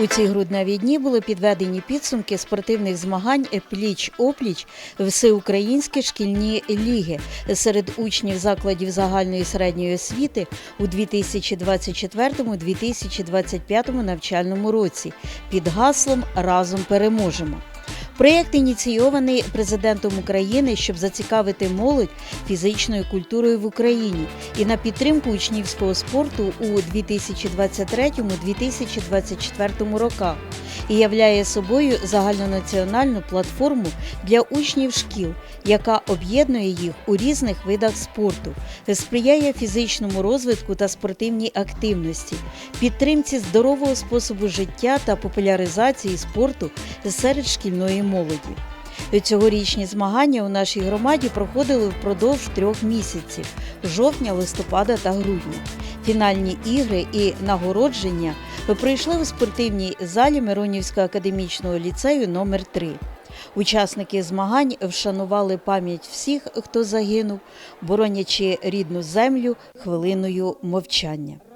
У ці грудневі дні були підведені підсумки спортивних змагань пліч-опліч всеукраїнські шкільні ліги серед учнів закладів загальної середньої освіти у 2024-2025 навчальному році під гаслом Разом переможемо. Проєкт ініційований президентом України, щоб зацікавити молодь фізичною культурою в Україні і на підтримку учнівського спорту у 2023-2024 роках і являє собою загальнонаціональну платформу для учнів шкіл, яка об'єднує їх у різних видах спорту, сприяє фізичному розвитку та спортивній активності, підтримці здорового способу життя та популяризації спорту серед шкільної молоді. Цьогорічні змагання у нашій громаді проходили впродовж трьох місяців жовтня, листопада та грудня. Фінальні ігри і нагородження пройшли у спортивній залі Миронівського академічного ліцею номер 3 Учасники змагань вшанували пам'ять всіх, хто загинув, боронячи рідну землю хвилиною мовчання.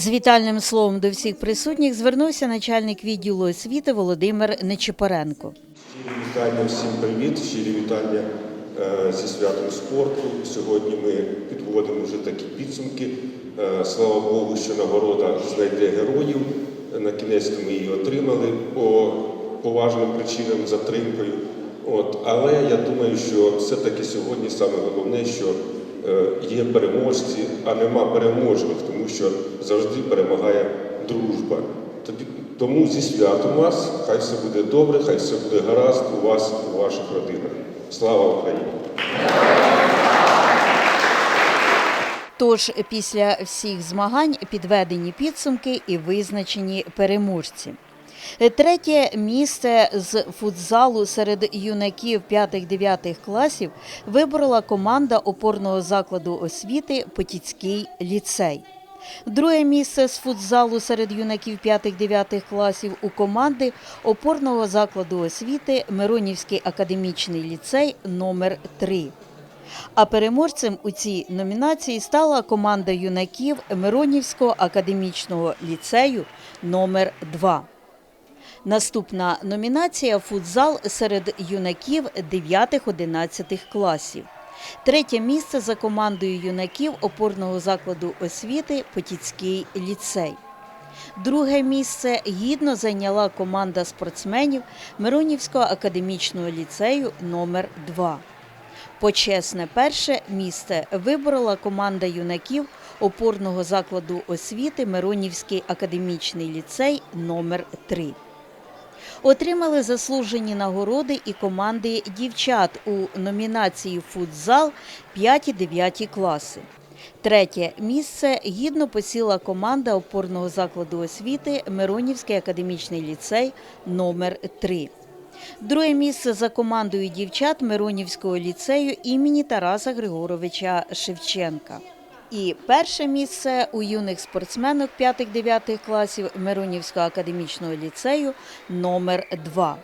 З вітальним словом до всіх присутніх звернувся начальник відділу освіти Володимир Нечипоренко. Щирі вітання, всім привіт, щирі вітання е, зі святом спорту. Сьогодні ми підводимо вже такі підсумки. Е, Слава Богу, що нагорода знайде героїв. На кінець ми її отримали по поважним причинам, затримкою. От. Але я думаю, що все-таки сьогодні саме головне, що є переможці, а нема переможних, тому що завжди перемагає дружба. Тому зі святом вас, хай все буде добре, хай все буде гаразд у вас, у ваших родинах. Слава Україні! Тож після всіх змагань підведені підсумки і визначені переможці. Третє місце з футзалу серед юнаків 5-9 класів виборола команда опорного закладу освіти Потіцький ліцей. Друге місце з футзалу серед юнаків 5-9 класів у команди опорного закладу освіти Миронівський академічний ліцей номер 3 а переможцем у цій номінації стала команда юнаків Миронівського академічного ліцею номер 2 Наступна номінація футзал серед юнаків 9-11 класів. Третє місце за командою юнаків опорного закладу освіти Потіцький ліцей. Друге місце гідно зайняла команда спортсменів Миронівського академічного ліцею номер 2 Почесне перше місце виборола команда юнаків опорного закладу освіти Миронівський академічний ліцей номер 3 Отримали заслужені нагороди і команди дівчат у номінації Футзал 5-9 класи. Третє місце гідно посіла команда опорного закладу освіти Миронівський академічний ліцей номер 3 Друге місце за командою дівчат Миронівського ліцею імені Тараса Григоровича Шевченка. І перше місце у юних спортсменок 5-9 класів Миронівського академічного ліцею номер 2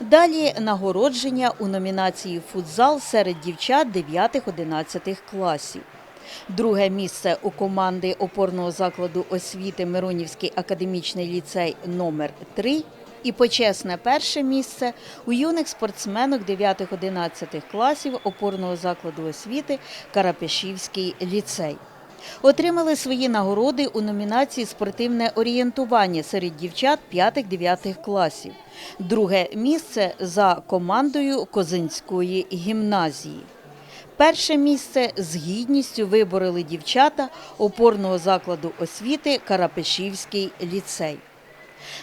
Далі нагородження у номінації Футзал серед дівчат 9-11 класів. Друге місце у команди опорного закладу освіти Миронівський академічний ліцей номер 3 і почесне перше місце у юних спортсменок 9-11 класів опорного закладу освіти Карапешівський ліцей. Отримали свої нагороди у номінації Спортивне орієнтування серед дівчат 5-9 класів. Друге місце за командою Козинської гімназії. Перше місце з гідністю вибороли дівчата опорного закладу освіти Карапешівський ліцей.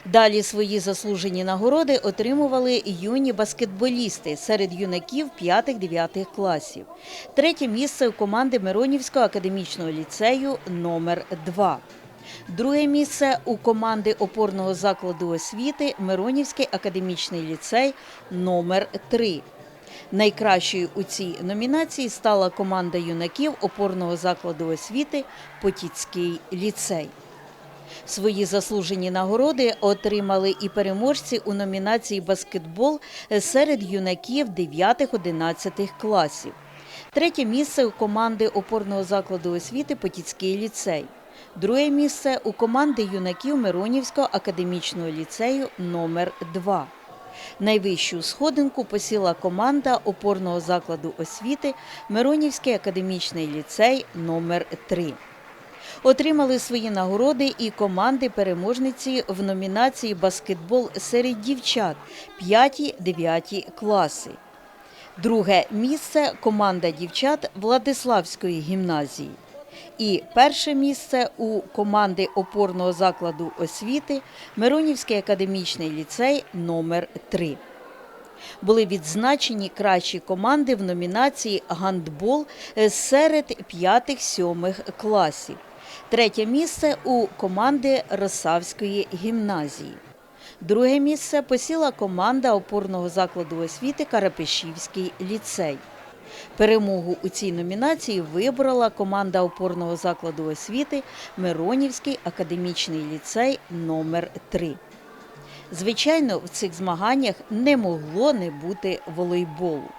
Далі свої заслужені нагороди отримували юні баскетболісти серед юнаків 5-9 класів. Третє місце у команди Миронівського академічного ліцею номер 2 Друге місце у команди опорного закладу освіти Миронівський академічний ліцей номер 3 Найкращою у цій номінації стала команда юнаків опорного закладу освіти Потіцький ліцей. Свої заслужені нагороди отримали і переможці у номінації баскетбол серед юнаків 9-11 класів. Третє місце у команди опорного закладу освіти Потіцький ліцей. Друге місце у команди юнаків Миронівського академічного ліцею номер 2 Найвищу сходинку посіла команда опорного закладу освіти Миронівський академічний ліцей номер 3 Отримали свої нагороди і команди переможниці в номінації баскетбол серед дівчат 5-9 класи. Друге місце команда дівчат Владиславської гімназії. І перше місце у команди опорного закладу освіти Миронівський академічний ліцей номер 3 були відзначені кращі команди в номінації Гандбол серед 5-7 класів. Третє місце у команди Росавської гімназії. Друге місце посіла команда опорного закладу освіти Карапешівський ліцей. Перемогу у цій номінації вибрала команда опорного закладу освіти Миронівський академічний ліцей номер 3 Звичайно, в цих змаганнях не могло не бути волейболу.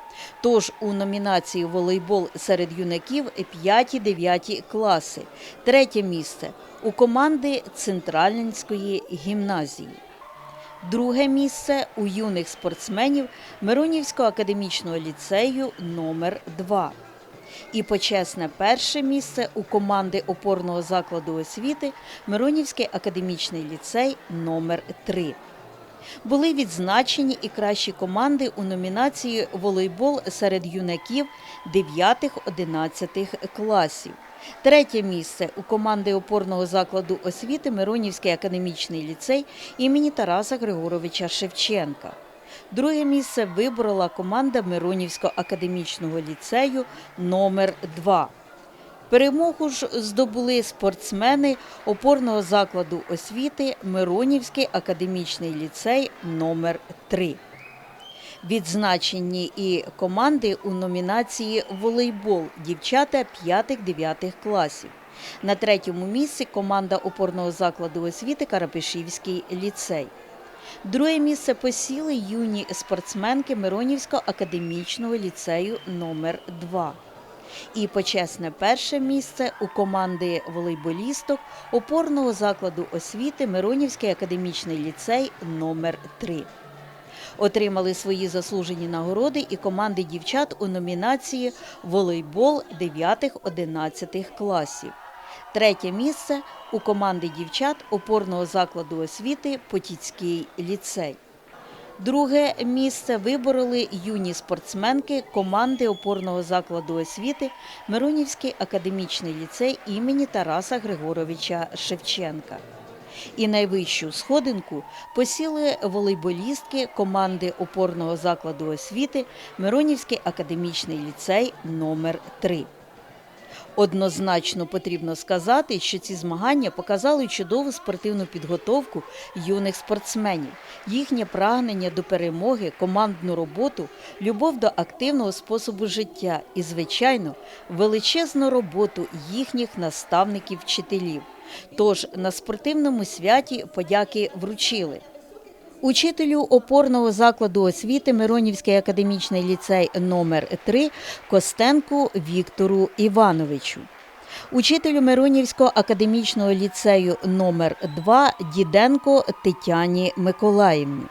Тож у номінації волейбол серед юнаків 5-9 класи. Третє місце у команди Центральненської гімназії. Друге місце у юних спортсменів Миронівського академічного ліцею номер 2 І почесне перше місце у команди опорного закладу освіти Миронівський академічний ліцей номер 3 були відзначені і кращі команди у номінації волейбол серед юнаків 9-11 класів. Третє місце у команди опорного закладу освіти Миронівський академічний ліцей імені Тараса Григоровича Шевченка. Друге місце виборола команда Миронівського академічного ліцею номер 2 Перемогу ж здобули спортсмени опорного закладу освіти Миронівський академічний ліцей номер 3 Відзначені і команди у номінації Волейбол дівчата 5-9 класів. На третьому місці команда опорного закладу освіти Карапешівський ліцей. Друге місце посіли юні спортсменки Миронівського академічного ліцею номер 2 і почесне перше місце у команди волейболісток опорного закладу освіти Миронівський академічний ліцей номер 3 Отримали свої заслужені нагороди і команди дівчат у номінації Волейбол 9-11 класів. Третє місце у команди дівчат опорного закладу освіти Потіцький ліцей. Друге місце вибороли юні спортсменки команди опорного закладу освіти Миронівський академічний ліцей імені Тараса Григоровича Шевченка. І найвищу сходинку посіли волейболістки команди опорного закладу освіти Миронівський академічний ліцей номер 3 Однозначно потрібно сказати, що ці змагання показали чудову спортивну підготовку юних спортсменів, їхнє прагнення до перемоги, командну роботу, любов до активного способу життя і, звичайно, величезну роботу їхніх наставників-вчителів. Тож на спортивному святі подяки вручили. Учителю опорного закладу освіти Миронівський академічний ліцей номер 3 Костенку Віктору Івановичу. Учителю Миронівського академічного ліцею номер 2 Діденко Тетяні Миколаївні.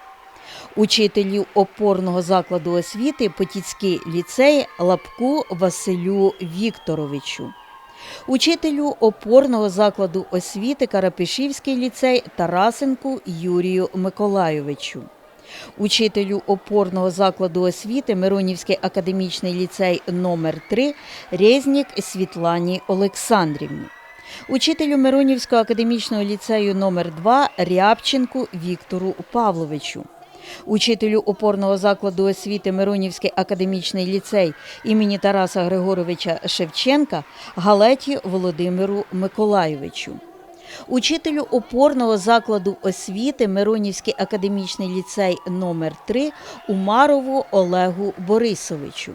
Учителю опорного закладу освіти Потіцький ліцей Лапку Василю Вікторовичу. Учителю опорного закладу освіти Карапишівський ліцей Тарасенку Юрію Миколайовичу. Учителю опорного закладу освіти Миронівський академічний ліцей номер 3 Резнік Світлані Олександрівні. Учителю Миронівського академічного ліцею номер 2 Рябченку Віктору Павловичу. Учителю опорного закладу освіти Миронівський академічний ліцей імені Тараса Григоровича Шевченка Галеті Володимиру Миколайовичу. Учителю опорного закладу освіти Миронівський академічний ліцей номер 3 Умарову Олегу Борисовичу.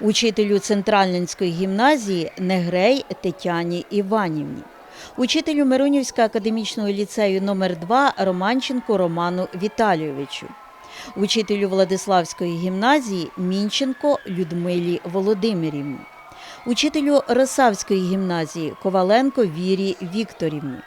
Учителю Центральненської гімназії Негрей Тетяні Іванівні. Учителю Миронівського академічного ліцею номер 2 Романченко Роману Віталійовичу. Учителю Владиславської гімназії Мінченко Людмилі Володимирівні. Учителю Росавської гімназії Коваленко Вірі Вікторівні.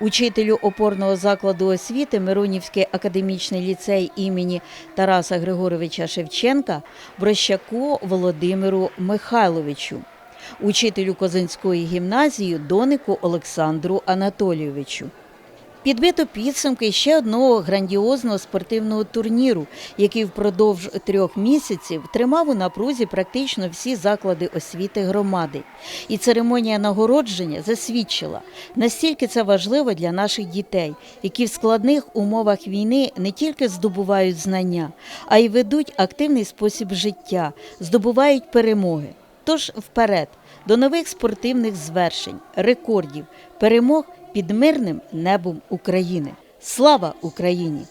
Учителю опорного закладу освіти Миронівський академічний ліцей імені Тараса Григоровича Шевченка Брощаку Володимиру Михайловичу учителю Козинської гімназії Донику Олександру Анатолійовичу. Підбито підсумки ще одного грандіозного спортивного турніру, який впродовж трьох місяців тримав у напрузі практично всі заклади освіти громади. І церемонія нагородження засвідчила, настільки це важливо для наших дітей, які в складних умовах війни не тільки здобувають знання, а й ведуть активний спосіб життя, здобувають перемоги. Тож вперед до нових спортивних звершень, рекордів, перемог під мирним небом України. Слава Україні!